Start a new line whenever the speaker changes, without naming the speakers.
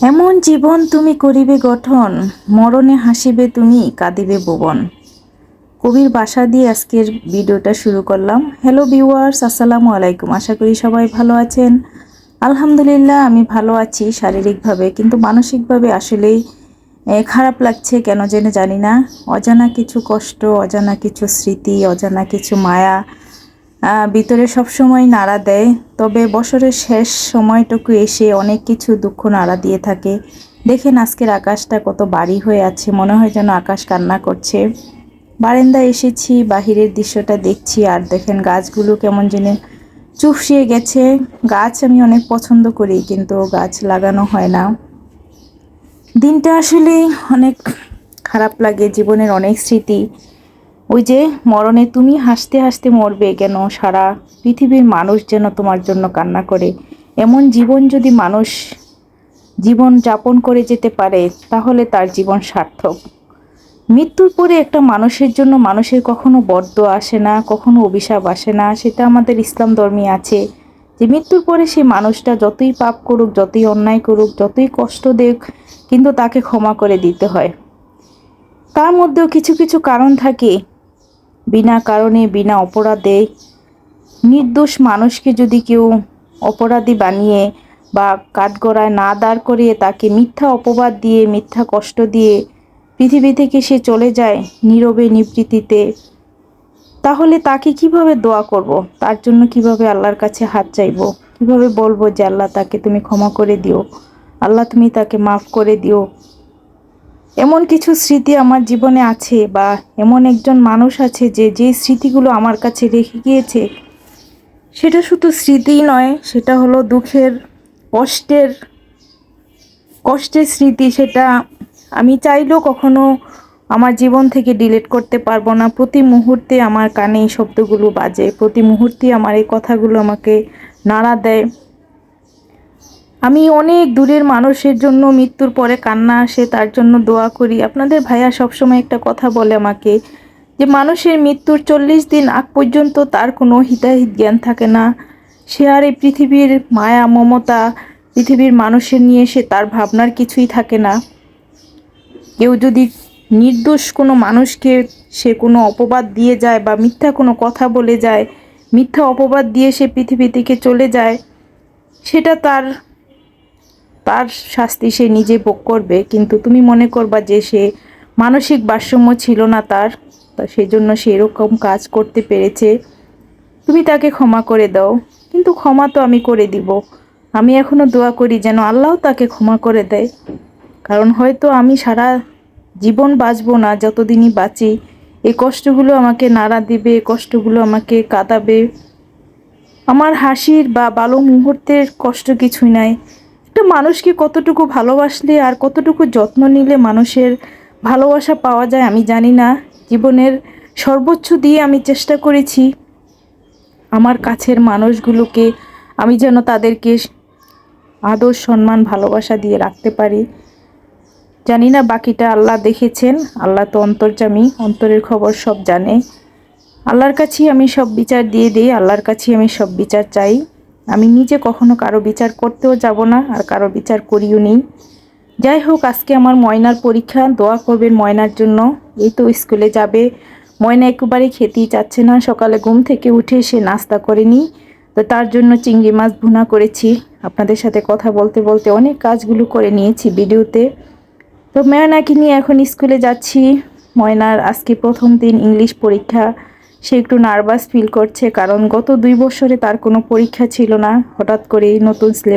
এমন জীবন তুমি করিবে গঠন, মরণে হাসিবে তুমি, কাঁদিবে ভুবন। কবির বাসা দিয়ে আজকের ভিডিওটা শুরু করলাম। হ্যালো ভিউয়ার্স আসসালামু আলাইকুম। আশা করি সবাই ভালো আছেন। আলহামদুলিল্লাহ, আমি ভালো আছি শারীরিকভাবে, কিন্তু মানসিকভাবে আসলেই খারাপ লাগছে কেন জেনে জানি না। অজানা কিছু কষ্ট, অজানা কিছু স্মৃতি, অজানা কিছু মায়া ভিতরে সবসময় নাড়া দেয়। তবে বছরের শেষ সময়টুকু এসে অনেক কিছু দুঃখ নাড়া দিয়ে থাকে। দেখেন আজকের আকাশটা কত বাড়ি হয়ে আছে, মনে হয় যেন আকাশ কান্না করছে। বারান্দায় এসেছি, বাহিরের দৃশ্যটা দেখছি, আর দেখেন গাছগুলো কেমন যেন চুপসিয়ে গেছে। গাছ আমি অনেক পছন্দ করি, কিন্তু গাছ লাগানো হয় না। দিনটা আসলে অনেক খারাপ লাগে, জীবনের অনেক স্মৃতি। ওই যে মরণে তুমি হাসতে হাসতে মরবে কেন? সারা পৃথিবীর মানুষ যেন তোমার জন্য কান্না করে। এমন জীবন যদি মানুষ জীবন যাপন করে যেতে পারে, তাহলে তার জীবন সার্থক। মৃত্যুর পরে একটা মানুষের জন্য মানুষের কখনো বদ্ধ আসে না, কখনো অভিশাপ আসে না। সেটা আমাদের ইসলাম ধর্মে আছে যে মৃত্যুর পরে সেই মানুষটা যতই পাপ করুক, যতই অন্যায় করুক, যতই কষ্ট দেখ, কিন্তু তাকে ক্ষমা করে দিতে হয়। তার মধ্যেও কিছু কিছু কারণ থাকে। বিনা কারণে, বিনা অপরাধে। নির্দোষ মানুষকে যদি কেউ অপরাধী বানিয়ে বা কাঠগড়ায় না দাঁড় করিয়ে তাকে মিথ্যা অপবাদ দিয়ে, মিথ্যা কষ্ট দিয়ে পৃথিবী থেকে সে চলে যায় নীরবে নিবৃত্তিতে, তাহলে তাকে কীভাবে দোয়া করব? তার জন্য কীভাবে আল্লাহর কাছে হাত চাইব? কীভাবে বলব যে, আল্লাহ, তাকে তুমি ক্ষমা করে দিও। আল্লাহ, তুমি তাকে মাফ করে দিও। এমন কিছু স্মৃতি আমার জীবনে আছে বা এমন একজন মানুষ আছে যে যে স্মৃতিগুলো আমার কাছে রেখে গিয়েছে, সেটা শুধু স্মৃতিই নয়, সেটা হলো দুঃখের, কষ্টের কষ্টের স্মৃতি, সেটা আমি চাইলেও কখনো আমার জীবন থেকে ডিলিট করতে পারব না। প্রতি মুহূর্তে আমার কানে এই শব্দগুলো বাজে, প্রতি মুহূর্তে আমার এই কথাগুলো আমাকে নাড়া দেয়। আমি অনেক দূরের মানুষের জন্য মৃত্যুর পরে কান্না আসে, তার জন্য দোয়া করি। আপনাদের ভাইয়া সবসময় একটা কথা বলে আমাকে যে, মানুষের মৃত্যুর চল্লিশ দিন আগ পর্যন্ত তার কোনো হিতাহিত জ্ঞান থাকে না। সে আর এই পৃথিবীর মায়া, মমতা, পৃথিবীর মানুষের নিয়ে সে তার ভাবনার কিছুই থাকে না। কেউ যদি নির্দোষ কোনো মানুষকে সে কোনো অপবাদ দিয়ে যায় বা মিথ্যা কোনো কথা বলে যায়, মিথ্যা অপবাদ দিয়ে সে পৃথিবী থেকে চলে যায়, সেটা তার তার শাস্তি সে নিজে ভোগ করবে, কিন্তু তুমি মনে করবা যে সে মানসিক ভারসাম্য ছিল না তার, তা সেই জন্য সে এরকম কাজ করতে পেরেছে। তুমি তাকে ক্ষমা করে দাও, কিন্তু ক্ষমা তো আমি করে দিব। আমি এখনও দোয়া করি যেন আল্লাহ তাকে ক্ষমা করে দেয়। কারণ হয়তো আমি সারা জীবন বাঁচবো না, যতদিনই বাঁচি। এই কষ্টগুলো আমাকে নাড়া দিবে এই কষ্টগুলো আমাকে কাঁদাবে। আমার হাসির বা ভালো মুহূর্তের কষ্ট কিছুই নাই। একটা মানুষকে কতটুকু ভালোবাসলে আর কতটুকু যত্ন নিলে মানুষের ভালোবাসা পাওয়া যায় আমি জানি না। জীবনের সর্বোচ্চ দিয়ে আমি চেষ্টা করেছি আমার কাছের মানুষগুলোকে আমি যেন তাদেরকে আদর, সম্মান, ভালোবাসা দিয়ে রাখতে পারি। জানি না বাকিটা আল্লাহ দেখেছেন। আল্লাহ তো অন্তর্জামী অন্তরের খবর সব জানে। আল্লাহর কাছেই আমি সব বিচার দিয়ে দিই, আল্লাহর কাছেই আমি সব বিচার চাই। আমি নিজে কখনো কারও বিচার করতেও যাব না আর কারও বিচার করিও নি যাই হোক, আজকে আমার ময়নার পরীক্ষা। দোয়া করবেন ময়নার জন্য। এই তো স্কুলে যাবে। ময়না একেবারেই খেতেই চাচ্ছে না। সকালে ঘুম থেকে উঠে সে নাস্তা করেনি তো তার জন্য চিংড়ি মাছ ভুনা করেছি। আপনাদের সাথে কথা বলতে বলতে অনেক কাজগুলো করে নিয়েছি ভিডিওতে। তো ময়নাকে নিয়ে এখন স্কুলে যাচ্ছি। ময়নার আজকে প্রথম দিন ইংলিশ পরীক্ষা। সে একটু নার্ভাস ফিল করছে, কারণ গত দুই বছরে তার কোনো পরীক্ষা ছিল না। হঠাৎ করেই নতুন সিলেবাস